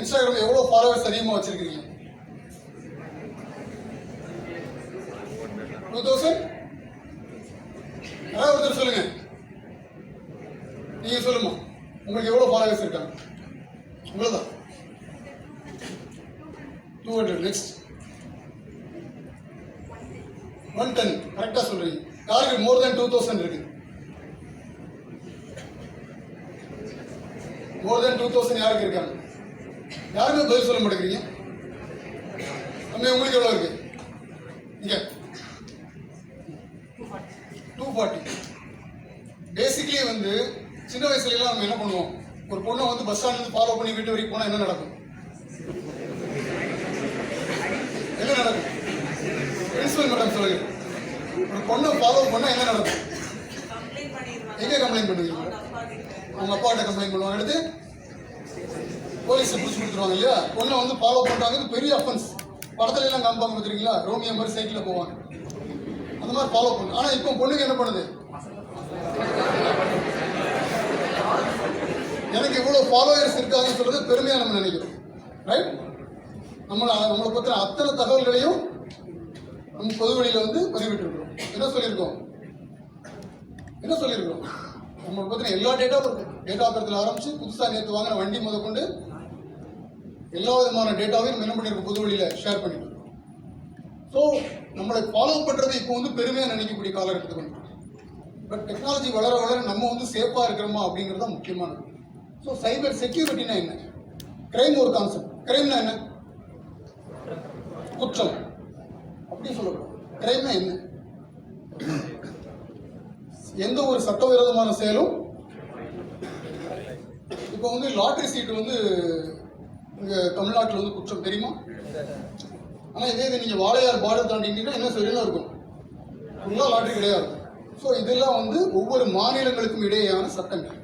Instagram எவ்வளோ followers அதிகமாக வச்சிருக்கீங்க? டூ தௌசண்ட் யாராவது ஒருத்தர் சொல்லுங்க. நீங்க சொல்லுமா உங்களுக்கு எவ்வளோ ஃபாலோவர்ஸ் இருக்காங்க? இவ்வளோதான் two hundred next one ten கரெக்டாக சொல்கிறீங்க யாருக்கு மோர் தென் டூ தௌசண்ட் இருக்கு. மோர் தென் டூ தௌசண்ட் யாருக்கு இருக்காங்க? யாருமே பதில் சொல்ல மாட்டேங்கிறீங்க? அம்மே உங்களுக்கு எவ்வளோ இருக்கு? இங்க. டூ ஃபார்ட்டி பேசிக்லி வந்து சின்ன வயசுல எல்லாம் நம்ம என்ன பண்ணுவோம்? ஒரு பொண்ணை வந்து பஸ் ஸ்டாண்ட்ல ஃபாலோ பண்ணி வீட்டு வரைக்கும் போனால் என்ன நடக்கும்? என்ன நடக்கும்? பிரின்சிபல் மேடம் சொல்லுங்க. ஒரு பொண்ணை ஃபாலோ பண்ணால் என்ன நடக்கும்? எங்கே கம்ப்ளைண்ட் பண்ணுவீங்க? அவங்க அவங்க அப்பாட்ட கம்ப்ளைண்ட் பண்ணுவாங்க. அடுத்து? போலீஸ் பிடிச்சி கொடுத்துருவாங்க இல்லையா? பொண்ணை வந்து ஃபாலோ பண்றாங்க. இது பெரிய அஃபென்ஸ் படத்துல எல்லாம் காமிப்பாங்க பார்த்துருக்கீங்களா ரோமியோ மாதிரி சைக்கிளில் போவாங்க. அந்த மாதிரி ஃபாலோ பண்ணு. ஆனா இப்போ பொண்ணுக்கு என்ன பண்ணுது? எனக்கு இவ்வளவு ஃபாலோயர்ஸ் இருக்காங்கன்னு சொல்றது பெருமையா நம்ம நினைக்கிறோம். ரைட் நம்மளை நம்மளை பத்தின அத்தனை தகவல்களையும் நம்ம பொதுவெளியில வந்து பதிவிட்டுருக்கோம் என்ன சொல்லியிருக்கோம்? என்ன சொல்லியிருக்கோம் நம்மளை பத்தின எல்லா டேட்டாவும் இருக்கும் டேட்டா பேரத்தில் ஆரம்பிச்சு புதுசாக நேற்று வாங்கின வண்டி முதற்கொண்டு எல்லா விதமான டேட்டாவையும் என்ன பண்ணியிருக்கோம் பொது ஷேர் பண்ணிருக்கோம் ஸோ நம்மளை ஃபாலோ பண்ணுறது இப்போ வந்து பெருமையாக நினைக்கக்கூடிய காலகட்டத்துக்கு வந்துட்டோம் பட் டெக்னாலஜி வளர வளர நம்ம வந்து சேஃபாக இருக்கிறோமா அப்படிங்கிறது தான் முக்கியமானது. ஸோ சைபர் செக்யூரிட்டினா என்ன? கிரைம் ஒரு கான்செப்ட் கிரைம்னா என்ன? குற்றம். அப்படி சொல்லக்கூடாது கிரைம்னா என்ன? எந்த ஒரு சட்டவிரோதமான செயலும் இப்போ வந்து லாட்டரி சீட்டு வந்து இங்கே தமிழ்நாட்டில் வந்து குற்றம் தெரியுமா? ஆனால் இதே இது நீங்கள் வாழையார் பார்டர் தாண்டிட்டீங்கன்னா என்ன சரியா இருக்கும்? ஃபுல்லாக லாட்ரி கிடையாது. ஸோ இதெல்லாம் வந்து ஒவ்வொரு மாநிலங்களுக்கும் இடையேயான சட்டங்கள்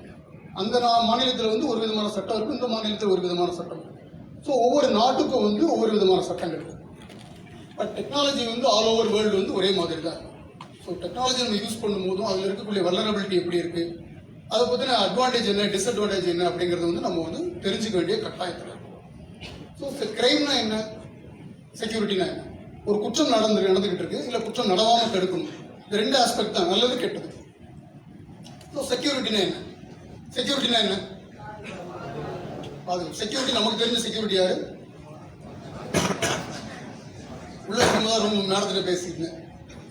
அந்த நா- மாநிலத்தில் வந்து ஒரு விதமான சட்டம் இருக்கும் இந்த மாநிலத்தில் ஒரு விதமான சட்டம் ஸோ ஒவ்வொரு நாட்டுக்கும் வந்து ஒவ்வொரு விதமான சட்டங்கள் இருக்கு. பட் டெக்னாலஜி வந்து ஆல் ஓவர் வேர்ல்டு வந்து ஒரே மாதிரி தான் ஸோ டெக்னாலஜி நம்ம யூஸ் பண்ணும்போதும் அதில் இருக்கக்கூடிய வல்லரபிலிட்டி எப்படி இருக்குது அதை பற்றின அட்வான்டேஜ் என்ன டிஸ்அட்வான்டேஜ் என்ன அப்படிங்கிறது வந்து நம்ம வந்து தெரிஞ்சுக்க வேண்டிய கட்டாயத்தில் ஸோ கிரைம்னா என்ன? செக்யூரிட்டினா என்ன? ஒரு குற்றம் நடந்து நடந்துகிட்டு இருக்கு. இல்லை குற்றம் நடவாமல் தடுக்கணும். இந்த ரெண்டு ஆஸ்பெக்ட் தான். நல்லது கெட்டது. ஸோ செக்யூரிட்டினா என்ன? செக்யூரிட்டினா என்ன? அது செக்யூரிட்டி நமக்கு தெரிஞ்ச செக்யூரிட்டி யாரு? உள்ள இருக்கும்போது ரொம்ப நேரத்தில் பேசிக்கிங்க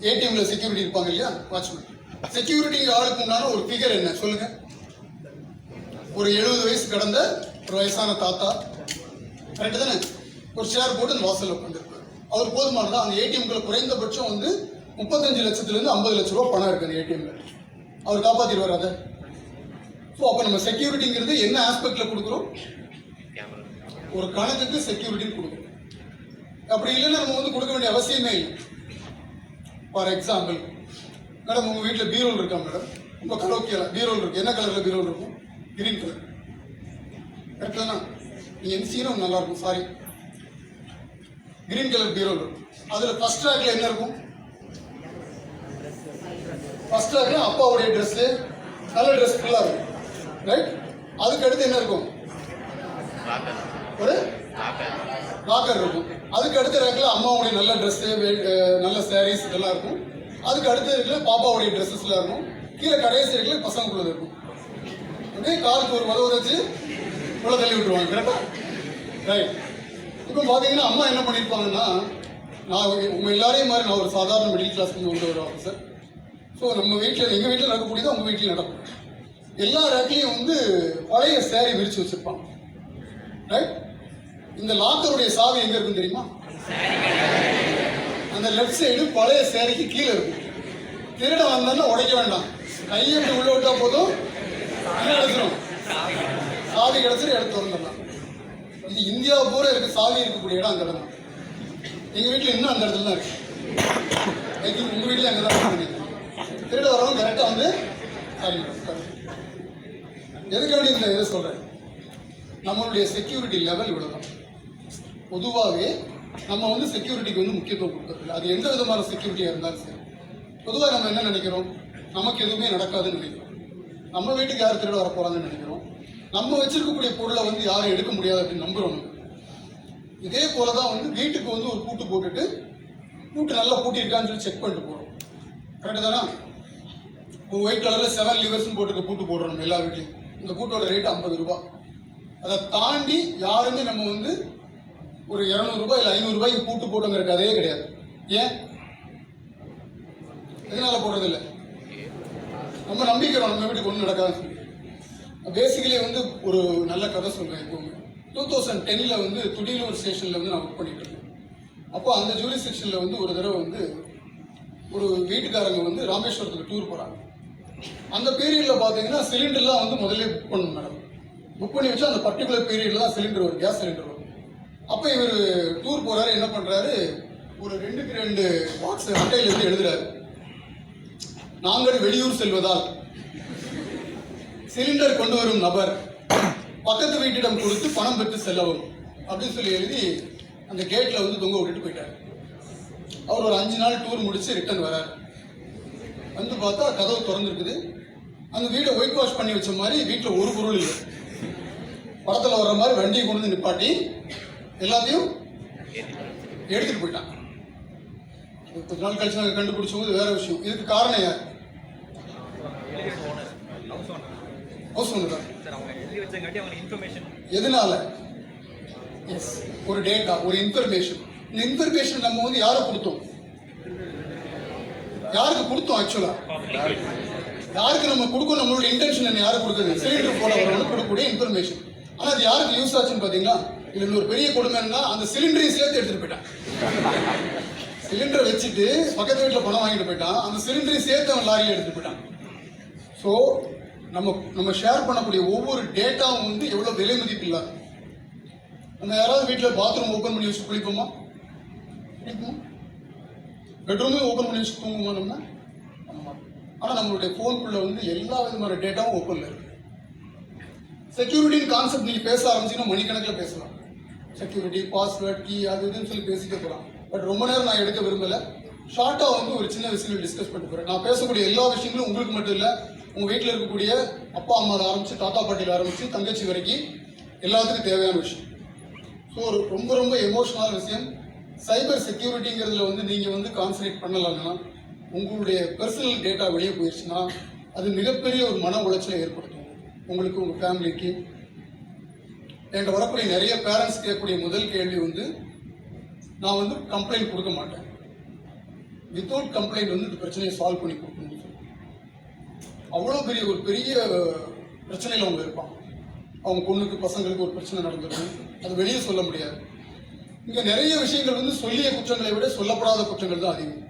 ஏடிஎம்ல செக்யூரிட்டி இருப்பாங்க இல்லையா? வாட்ச்மேன் செக்யூரிட்டி ஆளுக்கு உண்டான ஒரு ஃபிகர் என்ன? சொல்லுங்க. ஒரு எழுபது வயசு கடந்த ஒரு வயசான தாத்தா. கரெக்டு தானே? ஒரு ஷேர் போட்டு அந்த வாசலில் உட்காந்துருப்பாரு அவர் போதுமானதா? அந்த ஏடிஎம்குள்ள குறைந்தபட்சம் வந்து முப்பத்தஞ்சு லட்சத்துலேருந்து ஐம்பது லட்ச ரூபா பணம் இருக்குது அந்த ஏடிஎம்ல அவர் காப்பாற்றிடுவார் அதை. ஸோ அப்போ நம்ம செக்யூரிட்டிங்கிறது என்ன ஆஸ்பெக்டில் கொடுக்குறோம்? ஒரு கணக்குக்கு செக்யூரிட்டி கொடுக்குறோம். அப்படி இல்லைன்னா நம்ம வந்து கொடுக்க வேண்டிய அவசியமே இல்லை. ஃபார் எக்ஸாம்பிள் மேடம் உங்கள் வீட்டில் பீரோல் இருக்கா மேடம் ரொம்ப கலோக்கியில்? பீரோல் இருக்கு. என்ன கலரில் பீரோல் இருக்கும்? கிரீன் கலர் கரெக்ட் என் நீங்க சீரம் நல்லா இருக்கும் சாரி கிரீன் கலர் பீரோ இருக்கும். அதுல ஃபர்ஸ்ட் ரேக்ல என்ன இருக்கும்? ஃபர்ஸ்ட் ரேக்ல அப்பாவுடைய ட்ரெஸ்ஸு நல்ல ட்ரெஸ் ஃபுல்லா இருக்கும். ரைட் அதுக்கு அடுத்து என்ன இருக்கும்? ஒரு லாக்கர் இருக்கும். அதுக்கு அடுத்த ரேக்கில் அம்மாவுடைய நல்ல ட்ரெஸ்ஸு நல்ல சாரீஸ் இதெல்லாம் இருக்கும். அதுக்கு அடுத்த ரேக்கில் பாப்பாவுடைய ட்ரெஸ்ஸஸ்லாம் இருக்கும். கீழே கடைசி ரேக்கில் பசங்களுக்குள்ளது இருக்கும். அப்படியே காலுக்கு ஒரு உதவு உள்ள தள்ளி விட்டுருவாங்க கரெக்டா ரைட் இப்போ பார்த்தீங்கன்னா அம்மா என்ன பண்ணியிருப்பாங்கன்னா நான் உங்கள் எல்லாரையும் மாதிரி நான் ஒரு சாதாரண மிடில் கிளாஸ் கொண்டு ஒரு ஆஃபீஸர் ஸோ நம்ம வீட்டில் எங்கள் வீட்டில் நடக்கக்கூடியது உங்கள் வீட்டில் நடக்கும். எல்லா ரேக்லையும் வந்து பழைய சேரீ விரிச்சு வச்சுருப்பாங்க. ரைட் இந்த லாக்கருடைய சாவி எங்கே இருக்கும் தெரியுமா? அந்த லெஃப்ட் சைடு பழைய சேரிக்கு கீழே இருக்கும். திருட வந்தாலும் உடைக்க வேண்டாம். கையை உள்ள விட்டா போதும். என்ன எடுத்துரும் சாவி கிடைச்சிட்டு எடுத்து திறந்துடலாம் இது இந்தியா பூரா இருக்கு சாவி இருக்கக்கூடிய இடம் அந்த இடம் எங்கள் வீட்டில் இன்னும் அந்த இடத்துல தான் இருக்கு. ஐ திங்க் உங்க அங்கே தான் இருக்கு திருட வரவங்க கரெக்டாக வந்து சாரி மேடம் எதுக்காண்டி இந்த இதை சொல்றேன்? நம்மளுடைய செக்யூரிட்டி லெவல் இவ்வளவுதான். பொதுவாகவே நம்ம வந்து செக்யூரிட்டிக்கு வந்து முக்கியத்துவம் கொடுக்கறதில்ல. அது எந்த விதமான செக்யூரிட்டியாக இருந்தாலும் சரி. பொதுவாக நம்ம என்ன நினைக்கிறோம்? நமக்கு எதுவுமே நடக்காதுன்னு நினைக்கிறோம். நம்ம வீட்டுக்கு யார் திருட வர போகிறாங்கன்னு நினைக்கிறோம்? நம்ம வச்சிருக்கக்கூடிய பொருளை வந்து யாரும் எடுக்க முடியாது அப்படின்னு நம்புறோம் இதே போல தான் வந்து வீட்டுக்கு வந்து ஒரு பூட்டு போட்டுட்டு பூட்டு நல்லா பூட்டியிருக்கான்னு சொல்லி செக் பண்ணிட்டு போகிறோம் கரெக்டு தானே? இப்போ ஒயிட் கலரில் செவன் லிவர்ஸ்னு போட்டுக்க பூட்டு போடுறோம் நம்ம எல்லா வீட்லையும். இந்த பூட்டோட ரேட் ஐம்பது ரூபா அதை தாண்டி யாருமே நம்ம வந்து ஒரு இரநூறுபா இல்லை ஐநூறுரூபாய்க்கு பூட்டு போட்டுங்கிற கதையே கிடையாது. ஏன்? எதனால போடுறதில்லை? ரொம்ப நம்ம நம்பிக்கிறோம் நம்ம வீட்டுக்கு ஒன்றும் நடக்காதுன்னு சொல்லி. பேசிக்கலி வந்து ஒரு நல்ல கதை சொல்கிறேன் எப்போவுமே டூ தௌசண்ட் டென்னில் வந்து துடியலூர் ஸ்டேஷனில் வந்து நான் ஒர்க் பண்ணிட்டு இருந்தேன். அப்போ அந்த ஜூரி செக்ஷனில் வந்து ஒரு தடவை வந்து ஒரு வீட்டுக்காரங்க வந்து ராமேஸ்வரத்துக்கு டூர் போகிறாங்க அந்த பீரியடில் பார்த்தீங்கன்னா சிலிண்டர்லாம் வந்து முதல்ல புக் பண்ணணும் மேடம் புக் பண்ணி வச்சா அந்த பர்டிகுலர் பீரியடில் தான் சிலிண்டர் வரும் கேஸ் சிலிண்டர் வரும். அப்போ இவர் டூர் போகிறாரு என்ன பண்ணுறாரு ஒரு ரெண்டுக்கு ரெண்டு பாக்ஸ் அட்டையிலேருந்து எழுதுறாரு. நாங்கள் வெளியூர் செல்வதால். சிலிண்டர் கொண்டு வரும் நபர் பக்கத்து வீட்டிடம் கொடுத்து பணம் பெற்று செல்லவும் அப்படின்னு சொல்லி எழுதி அந்த கேட்டில் வந்து தொங்க விட்டுட்டு போயிட்டார். அவர் ஒரு அஞ்சு நாள் டூர் முடித்து ரிட்டர்ன் வரார். வந்து பார்த்தா கதவு திறந்துருக்குது. அந்த வீடை ஒயிட் வாஷ் பண்ணி வச்ச மாதிரி வீட்டில் ஒரு பொருள் இல்லை. படத்தில் வர்ற மாதிரி வண்டியை கொண்டு வந்து நிப்பாட்டி எல்லாத்தையும் எடுத்துகிட்டு போயிட்டான். கொஞ்ச நாள் கழிச்சு நாங்கள் கண்டுபிடிச்சோம். வேற விஷயம். இதுக்கு காரணம் யார் ஹவுஸ் ஓனர் தான் சார் அவங்க எழுதி வச்சங்காட்டி அவங்க இன்ஃபர்மேஷன் எதனால? எஸ் ஒரு டேட்டா ஒரு இன்ஃபர்மேஷன் இந்த இன்ஃபர்மேஷன் நம்ம வந்து யாரை கொடுத்தோம்? யாருக்கு கொடுத்தோம் ஆக்சுவலா யாருக்கு நம்ம கொடுக்கணும்? நம்மளோட இன்டென்ஷன் யாரு கொடுக்குது சிலிண்டர் வரவங்க கொடுக்கக்கூடிய இன்ஃபர்மேஷன் ஆனா அது யாருக்கு யூஸ் ஆச்சுன்னு பாத்தீங்களா இதுல இன்னொரு பெரிய கொடுமை என்னன்னா அந்த சிலிண்டரையும் சேர்த்து எடுத்துட்டு போயிட்டான். சிலிண்டரை வச்சுட்டு பக்கத்து வீட்டில் பணம் வாங்கிட்டு போயிட்டான். அந்த சிலிண்டரையும் சேர்த்து அவன் லாரியில் எடுத்துட்டு போயிட்டான். ஸோ நம்ம நம்ம ஷேர் பண்ணக்கூடிய ஒவ்வொரு டேட்டாவும் வந்து எவ்வளோ விலை மதிப்பு இல்லை நம்ம யாராவது வீட்டில் பாத்ரூம் ஓப்பன் பண்ணி வச்சு குளிப்போமா? குளிப்போமா? பெட்ரூமே ஓப்பன் பண்ணி வச்சு தூங்குமா நம்ம? ஆனால் நம்மளுடைய ஃபோனுக்குள்ளே வந்து எல்லா விதமான டேட்டாவும் ஓப்பனில் இருக்குது செக்யூரிட்டின்னு கான்செப்ட் நீங்கள் பேச ஆரம்பிச்சீங்கன்னா மணிக்கணக்கில் பேசலாம். செக்யூரிட்டி பாஸ்வேர்ட் கீ அது இதுன்னு சொல்லி பேசிக்க போகலாம் பட் ரொம்ப நேரம் நான் எடுக்க விரும்பலை. ஷார்ட்டாக வந்து ஒரு சின்ன விஷயங்கள் டிஸ்கஸ் பண்ணிட்டு போகிறேன் நான் பேசக்கூடிய எல்லா விஷயங்களும் உங்களுக்கு மட்டும் இல்லை உங்கள் வீட்டில் இருக்கக்கூடிய அப்பா அம்மாவில் ஆரம்பித்து தாத்தா பாட்டியில் ஆரம்பித்து தங்கச்சி வரைக்கும் எல்லாத்துக்கும் தேவையான விஷயம். ஸோ ஒரு ரொம்ப ரொம்ப எமோஷனலான விஷயம். சைபர் செக்யூரிட்டிங்கிறதுல வந்து நீங்கள் வந்து கான்சன்ட்ரேட் பண்ணலாம்னா உங்களுடைய பர்சனல் டேட்டா வெளியே போயிடுச்சுன்னா அது மிகப்பெரிய ஒரு மன உளைச்சலை ஏற்படுத்தும். உங்களுக்கு உங்கள் ஃபேமிலிக்கு என்கிட்ட வரக்கூடிய நிறைய பேரண்ட்ஸ் கேட்கக்கூடிய முதல் கேள்வி வந்து நான் வந்து கம்ப்ளைண்ட் கொடுக்க மாட்டேன். வித்தவுட் கம்ப்ளைண்ட் வந்து இந்த பிரச்சனையை சால்வ் பண்ணி கொடுக்க முடியும் அவ்வளோ பெரிய ஒரு பெரிய பிரச்சனையில் அவங்க இருப்பாங்க. அவங்க பொண்ணுக்கு பசங்களுக்கு ஒரு பிரச்சனை நடந்திருக்கு அது வெளியே சொல்ல முடியாது. இங்கே நிறைய விஷயங்கள் வந்து சொல்லிய குற்றங்களை விட சொல்லப்படாத குற்றங்கள் தான் அதிகம்.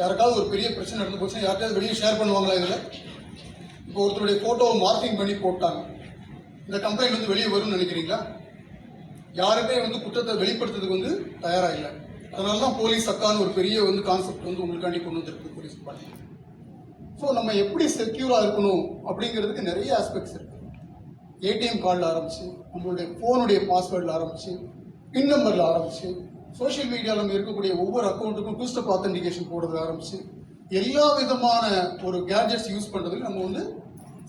யாருக்காவது ஒரு பெரிய பிரச்சனை நடந்து போச்சுன்னா யாருக்காவது வெளியே ஷேர் பண்ணுவாங்களா இதில்? இப்போ ஒருத்தருடைய ஃபோட்டோவை மார்க்கிங் பண்ணி போட்டாங்க. இந்த கம்ப்ளைண்ட் வந்து வெளியே வரும்னு நினைக்கிறீங்களா? யாருமே வந்து குற்றத்தை வெளிப்படுத்துறதுக்கு வந்து தயாராக இல்லை. அதனால தான் போலீஸ் அக்கான்னு ஒரு பெரிய வந்து கான்செப்ட் வந்து உங்களுக்காண்டி கொண்டு வந்திருக்கு போலீஸ் டிபார்ட்மெண்ட் ஸோ நம்ம எப்படி செக்யூராக இருக்கணும் அப்படிங்கிறதுக்கு நிறைய ஆஸ்பெக்ட்ஸ் இருக்குது ஏடிஎம் கார்டில் ஆரம்பிச்சு நம்மளுடைய ஃபோனுடைய பாஸ்வேர்டில் ஆரம்பிச்சு பின் நம்பரில் ஆரம்பிச்சு சோஷியல் மீடியாவில் நம்ம இருக்கக்கூடிய ஒவ்வொரு அக்கௌண்ட்டுக்கும் டூ ஸ்டெப் ஆத்தென்டிகேஷன் போடுறதுல ஆரம்பிச்சு எல்லா விதமான ஒரு கேட்ஜெட்ஸ் யூஸ் பண்ணுறதுக்கு நம்ம வந்து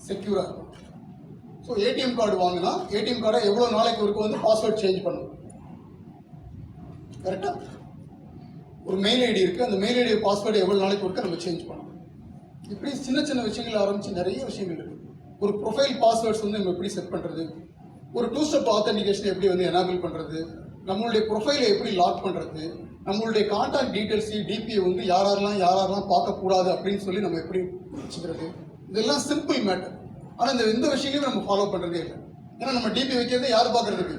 செக்யூராக இருக்கணும் ஸோ ஏடிஎம் கார்டு வாங்கினா ஏடிஎம் கார்டை எவ்வளோ நாளைக்கு ஒருக்க வந்து பாஸ்வேர்ட் சேஞ்ச் பண்ணணும் கரெக்டாக ஒரு மெயில் ஐடி இருக்குது அந்த மெயில் ஐடி பாஸ்வேர்டு எவ்வளோ நாளைக்கு ஒருக்க நம்ம சேஞ்ச் பண்ணணும். இப்படி சின்ன சின்ன விஷயங்கள் ஆரம்பித்து நிறைய விஷயங்கள் இருக்குது ஒரு ப்ரொஃபைல் பாஸ்வேர்ட்ஸ் வந்து நம்ம எப்படி செட் பண்ணுறது ஒரு டூ ஸ்டெப் ஆத்தன்டிகேஷன் எப்படி வந்து எனாபிள் பண்ணுறது நம்மளுடைய ப்ரொஃபைலை எப்படி லாக் பண்ணுறது நம்மளுடைய கான்டாக்ட் டீட்டெயில்ஸ் டிபியை வந்து யாரெல்லாம் யார் யாரெல்லாம் பார்க்கக்கூடாது அப்படின்னு சொல்லி நம்ம எப்படி வச்சுக்கிறது இதெல்லாம் சிம்பிள் மேட்டர் ஆனால் இந்த எந்த விஷயங்களையும் நம்ம ஃபாலோ பண்ணுறதே இல்லை. ஏன்னா நம்ம டிபி வைக்கிறது யார் பார்க்கறதுக்கு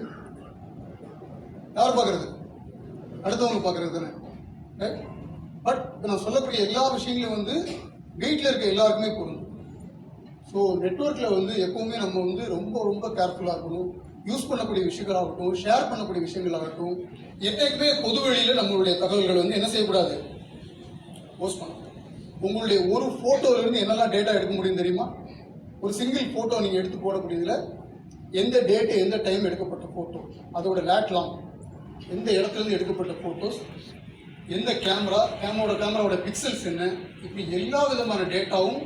யார் பார்க்கறது? அடுத்தவங்க பார்க்கறது தானே. பட் நான் சொல்லக்கூடிய எல்லா விஷயங்களும் வந்து வீட்டில் இருக்க எல்லாருக்குமே பொருந்தும். ஸோ நெட்ஒர்க்கில் வந்து எப்போவுமே நம்ம வந்து ரொம்ப ரொம்ப கேர்ஃபுல்லாக இருக்கணும். யூஸ் பண்ணக்கூடிய விஷயங்களாகட்டும் ஷேர் பண்ணக்கூடிய விஷயங்களாகட்டும் என்றைக்குமே பொது வழியில் நம்மளுடைய தகவல்கள் வந்து என்ன செய்யக்கூடாது? போஸ்ட் பண்ணணும். உங்களுடைய ஒரு ஃபோட்டோலேருந்து என்னெல்லாம் டேட்டா எடுக்க முடியும் தெரியுமா? ஒரு சிங்கிள் ஃபோட்டோ நீங்கள் எடுத்து போடக்கூடியதில் எந்த டேட்டு எந்த டைம் எடுக்கப்பட்ட ஃபோட்டோ அதோட லேட்லாம் எந்த இடத்துலேருந்து எடுக்கப்பட்ட ஃபோட்டோஸ் எந்த கேமரா கேமராவோட கேமராவோட பிக்சல்ஸ் என்ன? இப்படி எல்லா விதமான டேட்டாவும்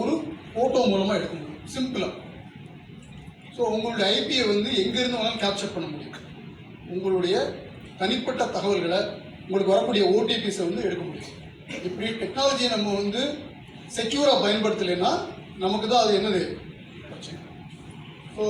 ஒரு ஃபோட்டோ மூலமாக எடுக்க முடியும். சிம்பிளாக ஸோ உங்களுடைய ஐபியை வந்து எங்கேருந்து வேணாலும் கேப்சர் பண்ண முடியும். உங்களுடைய தனிப்பட்ட தகவல்களை உங்களுக்கு வரக்கூடிய ஓடிபிஸை வந்து எடுக்க முடியும். இப்படி டெக்னாலஜியை நம்ம வந்து செக்யூராக பயன்படுத்தலைன்னா நமக்கு தான் அது என்னது? பிரச்சனை. ஸோ